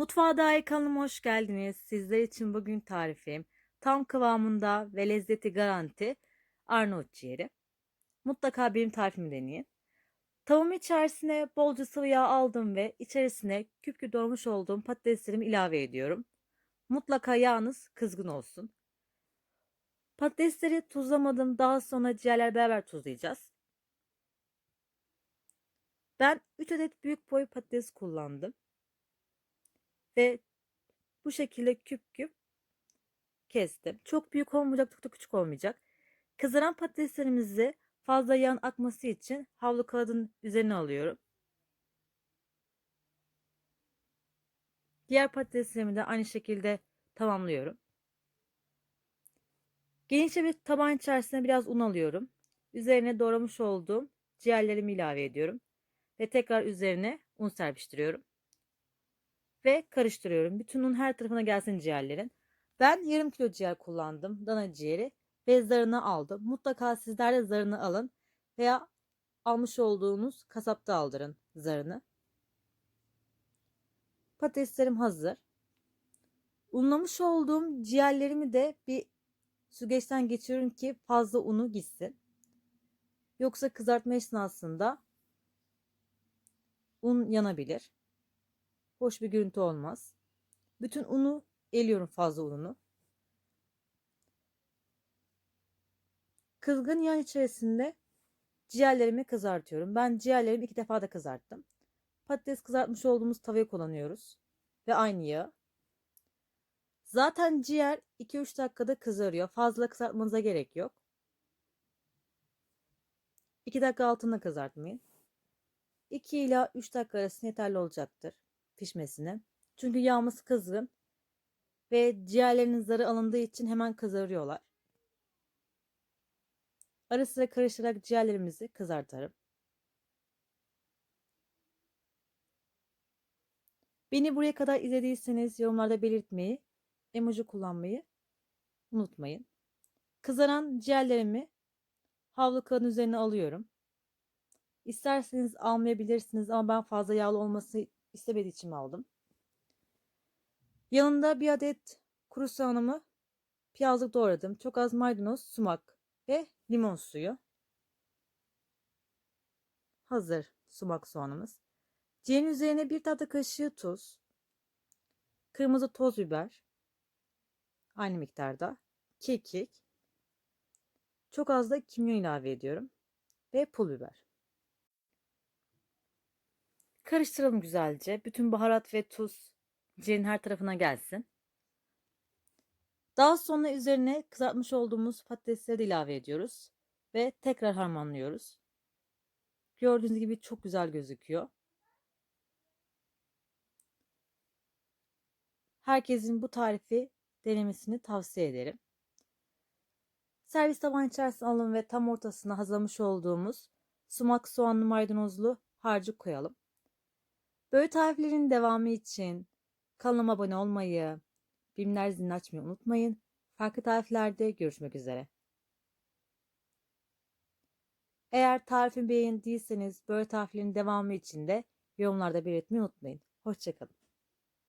Mutfağa dair kanalıma hoş geldiniz. Sizler için bugün tarifim tam kıvamında ve lezzeti garanti Arnavut ciğeri. Mutlaka benim tarifimi deneyin. Tavuğum içerisine bolca sıvı yağ aldım ve içerisine küp küp doğramış olduğum patateslerimi ilave ediyorum. Mutlaka yağınız kızgın olsun. Patatesleri tuzlamadım. Daha sonra ciğerler beraber tuzlayacağız. Ben 3 adet büyük boy patates kullandım. Ve bu şekilde küp küp kestim. Çok büyük olmayacak, çok da küçük olmayacak. Kızaran patateslerimizi fazla yağın akması için havlu kağıdın üzerine alıyorum. Diğer patateslerimi de aynı şekilde tamamlıyorum. Genişçe bir taban içerisine biraz un alıyorum. Üzerine doğramış olduğum ciğerlerimi ilave ediyorum. Ve tekrar üzerine un serpiştiriyorum ve karıştırıyorum. Bütün un her tarafına gelsin ciğerlerin. Ben yarım kilo ciğer kullandım. Dana ciğeri ve zarını aldım. Mutlaka sizler de zarını alın veya almış olduğunuz kasapta aldırın zarını. Patateslerim hazır. Unlamış olduğum ciğerlerimi de bir süzgeçten geçiriyorum ki fazla unu gitsin. Yoksa kızartma esnasında un yanabilir hoş bir görüntü olmaz. Bütün unu eliyorum fazla ununu. Kızgın yağ içerisinde ciğerlerimi kızartıyorum. Ben ciğerlerimi iki defa da kızarttım. Patates kızartmış olduğumuz tavayı kullanıyoruz. Ve aynı yağ. Zaten ciğer 2-3 dakikada kızarıyor. Fazla kızartmanıza gerek yok. 2 dakika altında kızartmayın. 2 ila 3 dakika arasında yeterli olacaktır pişmesine. Çünkü yağımız kızgın ve ciğerlerinin zarı alındığı için hemen kızarıyorlar. Ara sıra karıştırarak ciğerlerimizi kızartarım. Beni buraya kadar izlediyseniz yorumlarda belirtmeyi, emoji kullanmayı unutmayın. Kızaran ciğerlerimi havlu kağıdın üzerine alıyorum. İsterseniz almayabilirsiniz ama ben fazla yağlı olması istemediği için aldım. Yanında bir adet kuru soğanımı piyazlık doğradım. Çok az maydanoz, sumak ve limon suyu. Hazır sumak soğanımız. Ciğerin üzerine bir tatlı kaşığı tuz, kırmızı toz biber, aynı miktarda, kekik, çok az da kimyon ilave ediyorum ve pul biber. Karıştıralım güzelce. Bütün baharat ve tuz ciğerin her tarafına gelsin. Daha sonra üzerine kızartmış olduğumuz patatesleri de ilave ediyoruz. Ve tekrar harmanlıyoruz. Gördüğünüz gibi çok güzel gözüküyor. Herkesin bu tarifi denemesini tavsiye ederim. Servis taban içerisine alın ve tam ortasına hazırlamış olduğumuz sumak soğanlı maydanozlu harcı koyalım. Böyle tariflerin devamı için kanalıma abone olmayı, bilimler zilini açmayı unutmayın. Farklı tariflerde görüşmek üzere. Eğer tarifimi beğendiyseniz böyle tariflerin devamı için de yorumlarda belirtmeyi unutmayın. Hoşçakalın.